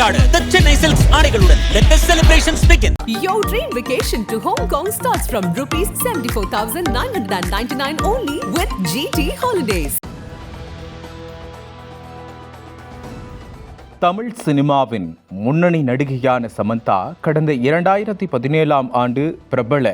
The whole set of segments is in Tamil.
கொண்டாட The Chennai Silks ஆடைகளுடன் let the celebrations begin Your dream vacation to Hong Kong starts from rupees 74,999 only with GT Holidays. Tamil சினிமாவின் முன்னணி நடிகையான சமந்தா கடந்த இரண்டாயிரத்தி பதினேழாம் ஆண்டு பிரபல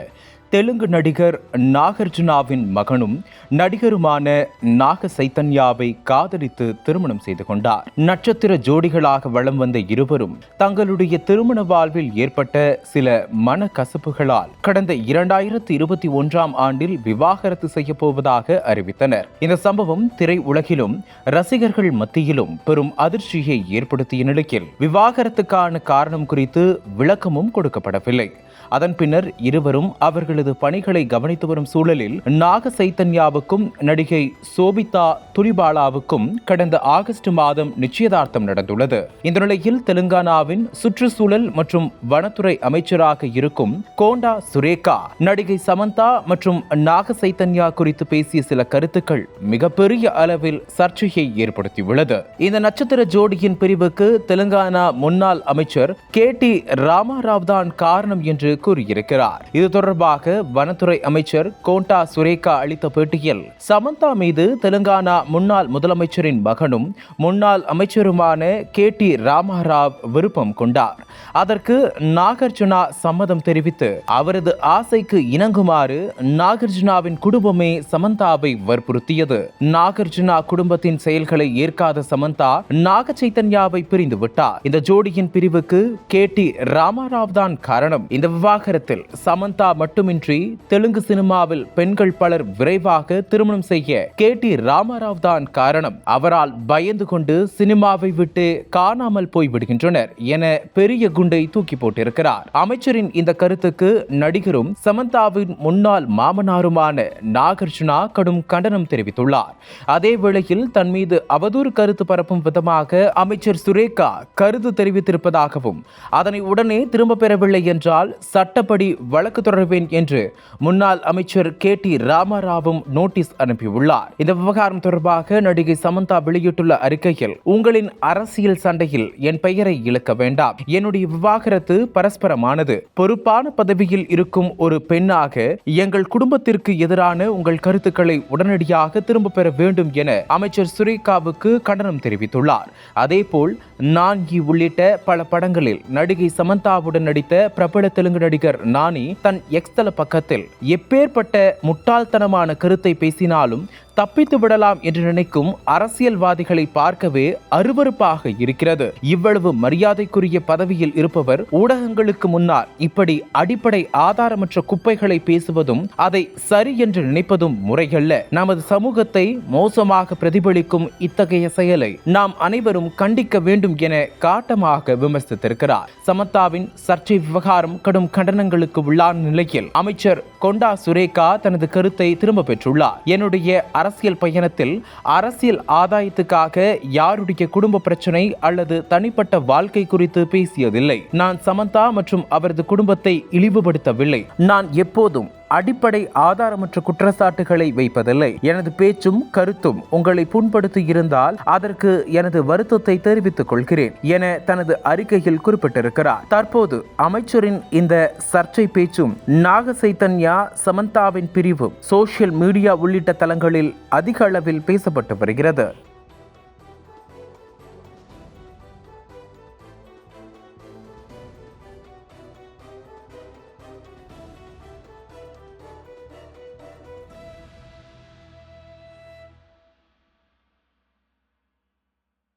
தெலுங்கு நடிகர் நாகார்ஜுனாவின் மகனும் நடிகருமான நாக சைத்தன்யாவை காதலித்து திருமணம் செய்து கொண்டார். நட்சத்திர ஜோடிகளாக வலம் வந்த இருவரும் தங்களுடைய திருமண வாழ்வில் ஏற்பட்ட சில மனக்கசப்புகளால் கடந்த இரண்டாயிரத்தி இருபத்தி ஒன்றாம் ஆண்டில் விவாகரத்து செய்ய போவதாக அறிவித்தனர். இந்த சம்பவம் திரை உலகிலும் ரசிகர்கள் மத்தியிலும் பெரும் அதிர்ச்சியை ஏற்படுத்திய நிலையில் விவாகரத்துக்கான காரணம் குறித்து விளக்கமும் கொடுக்கப்படவில்லை. அதன் பின்னர் இருவரும் அவர்களது பணிகளை கவனித்து வரும் சூழலில் நாக சைத்தன்யாவுக்கும் நடிகை சோபிதா துரிபாலாவுக்கும் கடந்த ஆகஸ்ட் மாதம் நிச்சயதார்த்தம் நடந்துள்ளது. இந்த நிலையில் தெலுங்கானாவின் சுற்றுச்சூழல் மற்றும் வனத்துறை அமைச்சராக இருக்கும் கோண்டா சுரேகா நடிகை சமந்தா மற்றும் நாக சைத்தன்யா குறித்து பேசிய சில கருத்துக்கள் மிகப்பெரிய அளவில் சர்ச்சையை ஏற்படுத்தியுள்ளது. இந்த நட்சத்திர ஜோடியின் பிரிவுக்கு தெலுங்கானா முன்னாள் அமைச்சர் கே டி ராமாராவ் தான் காரணம் என்று கூறியிருக்கிறார். இது தொடர்பாக வனத்துறை அமைச்சர் கோண்டா சுரேகா அளித்த பேட்டியில் சமந்தா மீது தெலுங்கானா முன்னாள் முதலமைச்சரின் மகனும் முன்னாள் அமைச்சருமான கே. டி. ராமராவ் விருப்பம் கொண்டார். அதற்கு நாகார்ஜுனா சம்மதம் தெரிவித்து அவரது ஆசைக்கு இணங்குமாறு நாகார்ஜுனாவின் குடும்பமே சமந்தாவை வற்புறுத்தியது. நாகார்ஜுனா குடும்பத்தின் செயல்களை ஏற்காத சமந்தா நாக சைத்தன்யாவை பிரிந்து விட்டார் இந்த ஜோடியின் பிரிவுக்கு கே. டி. ராமாராவ் தான் காரணம். இந்த விவாகரத்தில் சமந்தா மட்டுமின்றி தெலுங்கு சினிமாவில் பெண்கள் பலர் விரைவாக திருமணம் செய்ய கே டி ராமராவ் தான் காரணம். அவரால் பயந்து கொண்டு சினிமாவை விட்டு காணாமல் போய் விடுகின்றனர் என பெரிய குண்டை தூக்கி போட்டிருக்கிறார். அமைச்சரின் இந்த கருத்துக்கு நடிகரும் சமந்தாவின் முன்னாள் மாமனாருமான நாகார்ஜுனா கடும் கண்டனம் தெரிவித்துள்ளார். அதே வேளையில் தன் மீது அவதூறு கருத்து பரப்பும் விதமாக அமைச்சர் சுரேகா கருத்து தெரிவித்திருப்பதாகவும் அதனை உடனே திரும்ப பெறவில்லை என்றால் சட்டப்படி வழக்கு தொடர்வேன் என்று முன்னாள் அமைச்சர் கே டி ராமராவும் நோட்டீஸ் அனுப்பியுள்ளார். இந்த விவகாரம் தொடர்பாக நடிகை சமந்தா வெளியிட்டுள்ள அறிக்கையில் உங்களின் அரசியல் சண்டையில் என் பெயரை இழக்க வேண்டாம். என்னுடைய விவாகரத்து பரஸ்பரமானது. பொறுப்பான பதவியில் இருக்கும் ஒரு பெண்ணாக எங்கள் குடும்பத்திற்கு எதிரான உங்கள் கருத்துக்களை உடனடியாக திரும்ப பெற வேண்டும் என அமைச்சர் சுரேகாவுக்கு கண்டனம் தெரிவித்துள்ளார். அதேபோல் நான்கி உள்ளிட்ட பல படங்களில் நடிகை சமந்தாவுடன் நடித்த பிரபல தெலுங்கு நடிகர் நானி தன் எக்ஸ்தல பக்கத்தில் எப்பேற்பட்ட முட்டாள்தனமான கருத்தை பேசினாலும் தப்பித்து விடலாம் என்று நினைக்கும் அரசியல்வாதிகளை பார்க்கவே அருவருப்பாக இருக்கிறது. இவ்வளவு மரியாதைக்குரிய பதவியில் இருப்பவர் ஊடகங்களுக்கு முன்னால் இப்படி அடிப்படை ஆதாரமற்ற குப்பைகளை பேசுவதும் அதை சரி என்று நினைப்பதும் முறையல்ல. நமது சமூகத்தை மோசமாக பிரதிபலிக்கும் இத்தகைய செயலை நாம் அனைவரும் கண்டிக்க வேண்டும் என காட்டமாக விமர்சித்திருக்கிறார். சமத்தாவின் சர்ச்சை விவகாரம் கடும் கண்டனங்களுக்கு உள்ளான நிலையில் அமைச்சர் கொண்டா சுரேகா தனது கருத்தை திரும்ப பெற்றுள்ளார். என்னுடைய அரசியல் பயணத்தில் அரசியல் ஆதாயத்துக்காக யாருடைய குடும்ப பிரச்சனை அல்லது தனிப்பட்ட வாழ்க்கை குறித்து பேசியதில்லை. நான் சமந்தா மற்றும் அவரது குடும்பத்தை இழிவுபடுத்தவில்லை. நான் எப்போதும் அடிப்படை ஆதாரமற்ற குற்றச்சாட்டுகளை வைப்பதில்லை. எனது பேச்சும் கருத்தும் உங்களை புண்படுத்தி இருந்தால் அதற்கு எனது வருத்தத்தை தெரிவித்துக் கொள்கிறேன் என தனது அறிக்கையில் குறிப்பிட்டிருக்கிறார். தற்போது அமைச்சரின் இந்த சர்ச்சை பேச்சும் நாக சைத்தன்யா சமந்தாவின் பிரிவும் சோசியல் மீடியா உள்ளிட்ட தளங்களில் அதிக அளவில் பேசப்பட்டு வருகிறது.